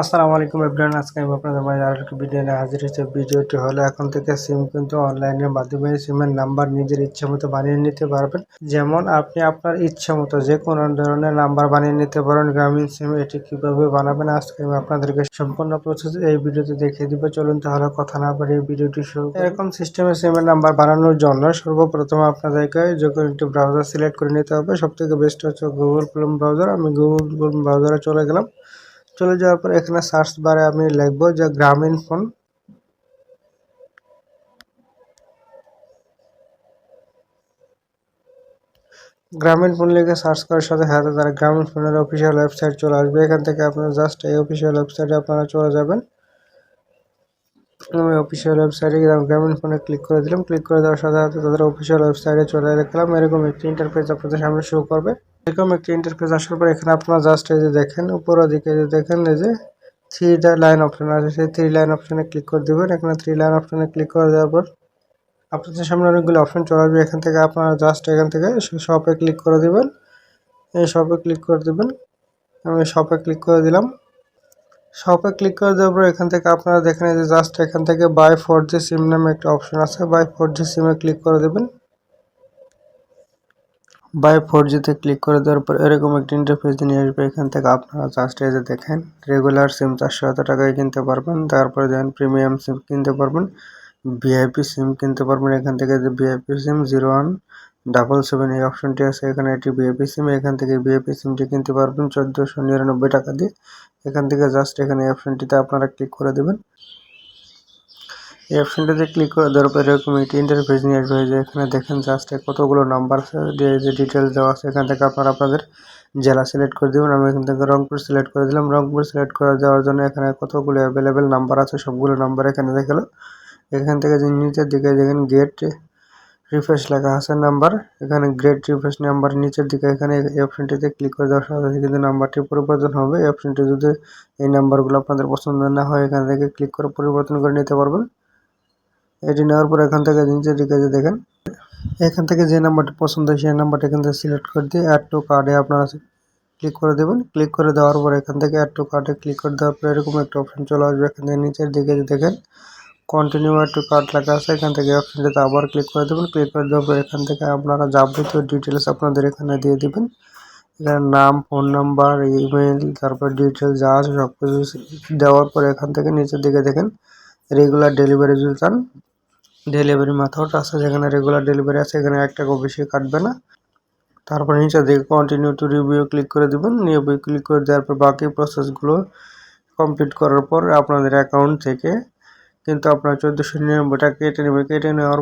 আসসালামু আলাইকুম এভরিওয়ান, আজকে আমি আপনাদের মাঝে আরও ভিডিও নিয়ে হাজির হয়েছে। ভিডিওটি হলো এখন থেকে সিম কিন্তু অনলাইনের মাধ্যমে সিমের নাম্বার নিজের ইচ্ছে মতো বানিয়ে নিতে পারবেন। যেমন আপনি আপনার ইচ্ছা মতো যে কোনো ধরনের নাম্বার বানিয়ে নিতে পারেন, গ্রামীণ সিম এটি কীভাবে বানাবেন, আজকে আমি আপনাদেরকে সম্পূর্ণ প্রসেস এই ভিডিওতে দেখিয়ে দিব। চলুন তাহলে কথা না পারি ভিডিওটি শুরু এরকম সিস্টেমে সিমের নাম্বার বানানোর জন্য সর্বপ্রথম আপনাদেরকে যে কোনো একটি ব্রাউজার সিলেক্ট করে নিতে হবে সব থেকে বেস্ট হচ্ছে গুগল ক্রোম ব্রাউজার আমি গুগল ক্রোম ব্রাউজারে চলে গেলাম। চলে যাওয়ার পর এখানে সার্চ বারে আমি লিখব যে গ্রামীণ ফোন গ্রামীণ ফোন লিখে সার্চ করার সাথে সাথে তারা গ্রামীণ ফোনের অফিসিয়াল ওয়েবসাইট চলে আসবে। এখান থেকে আপনারা জাস্ট এই অফিসিয়াল ওয়েবসাইটে আপনারা চলে যাবেন। আমি অফিসিয়াল ওয়েবসাইটে গেলাম গ্রামীণ ফোনে ক্লিক করে দিলাম। ক্লিক করে দেওয়ার সাথে সাথে তাদের অফিসিয়াল ওয়েবসাইটে চলে গেলাম এরকম একটি ইন্টারফেস আপনাদের সামনে শো করবে। এরকম একটি ইন্টারফেস আসার পর এখানে আপনারা জাস্ট এই যে দেখেন, উপরের দিকে যে দেখেন, এই যে থ্রি লাইন অপশন আছে। সেই থ্রি লাইন অপশনে ক্লিক করে দেবেন। এখানে থ্রি লাইন অপশনে ক্লিক করে দেওয়ার পর আপনাদের সামনে অনেকগুলো অপশন চলে আসবে। এখান থেকে আপনারা জাস্ট এখান থেকে শপে ক্লিক করে দেবেন। এই শপে ক্লিক করে দেবেন। আমি শপে ক্লিক করে দিলাম। শপে ক্লিক করে দেওয়ার পর এখান থেকে আপনারা দেখেন এই যে জাস্ট এখান থেকে বাই ফোর জি সিম নামে একটা অপশন আছে। বাই ফোর জি সিমে ক্লিক করে দেবেন। বাই ফোর জিতে ক্লিক করে দেওয়ার পর এরকম একটি ইন্টারফেস নিয়ে আসবে। এখান থেকে আপনারা জাস্ট এই দেখেন রেগুলার সিম চারশো হাজার টাকায় কিনতে পারবেন। তারপরে দেখেন প্রিমিয়াম সিম কিনতে পারবেন। ভিআইপি সিম কিনতে পারবেন। এখান থেকে যে VIP SIM zero one double seven এই অপশনটি আছে। এখানে একটি ভিআইপি সিম এখান থেকে ভিআইপি সিমটি কিনতে পারবেন। চোদ্দোশো নিরানব্বই টাকা দিয়ে। এখান থেকে জাস্ট এখানে অপশনটিতে আপনারা ক্লিক করে দেবেন। এই অপশনটাতে ক্লিক করে দেওয়ার পর এরকম একটি ইন্টারফেস নিয়ে আসবে যে এখানে দেখেন জাস্ট কতগুলো নাম্বার দিয়ে যে ডিটেলস দেওয়া আছে, এখান থেকে আপনারা আপনাদের জেলা সিলেক্ট করে দেবেন। আমি এখান থেকে রংপুর সিলেক্ট করে দিলাম। রংপুর সিলেক্ট করে দেওয়ার জন্য এখানে কতগুলো অ্যাভেলেবেল নাম্বার আছে, সবগুলো নাম্বার এখানে দেখাল এখান থেকে যে নিচের দিকে দেখেন গেট রিফ্রেশ লেখা আছে নাম্বার এখানে গ্রেড রিফ্রেশ নাম্বার নিচের দিকে এখানে এই অপশনটিতে ক্লিক করে দেওয়ার সাথে কিন্তু নাম্বারটি পরিবর্তন হবে। এই অপশনটি যদি এই নাম্বারগুলো আপনাদের পছন্দ না হয়, এখান থেকে ক্লিক করে পরিবর্তন করে নিতে পারবেন। এটি নেওয়ার পর এখান থেকে নিচের দিকে যে দেখেন, এখান থেকে যে নাম্বারটি পছন্দ হয় সেই নাম্বারটি এখান থেকে সিলেক্ট করে দিয়ে অ্যাড টু কার্ডে আপনারা ক্লিক করে দেবেন। ক্লিক করে দেওয়ার পর এখান থেকে অ্যাড টু কার্ডে ক্লিক করে দেওয়ার পর এরকম একটা অপশন চলে আসবে। এখান থেকে নিচের দিকে যে দেখেন কন্টিনিউ অ্যাড টু কার্ড লেখা আছে। এখান থেকে অপশনটিতে আবার ক্লিক করে দেবেন। ক্লিক করে দেওয়ার পর এখান থেকে আপনারা যাবতীয় ডিটেলস আপনাদের এখানে দিয়ে দিবেন। এখানে নাম ফোন নাম্বার ইমেল তারপর ডিটেলস যা আছে সব কিছু দেওয়ার পর এখান থেকে নিচের দিকে দেখেন রেগুলার ডেলিভারি যদি চান ডেলিভারি মেথড আছে, যেখানে রেগুলার ডেলিভারি আছে, এখানে এক টাকা বেশি কাটবে না। তারপর নিচে দিকে কন্টিনিউ টু রিভিউ ক্লিক করে দেবেন। রিভিউ ক্লিক করে দেওয়ার পর বাকি প্রসেসগুলো কমপ্লিট করার পর আপনাদের অ্যাকাউন্ট থেকে কিন্তু আপনার চোদ্দোশো নিরানব্বই টাকা কেটে নেবে। কেটে নেওয়ার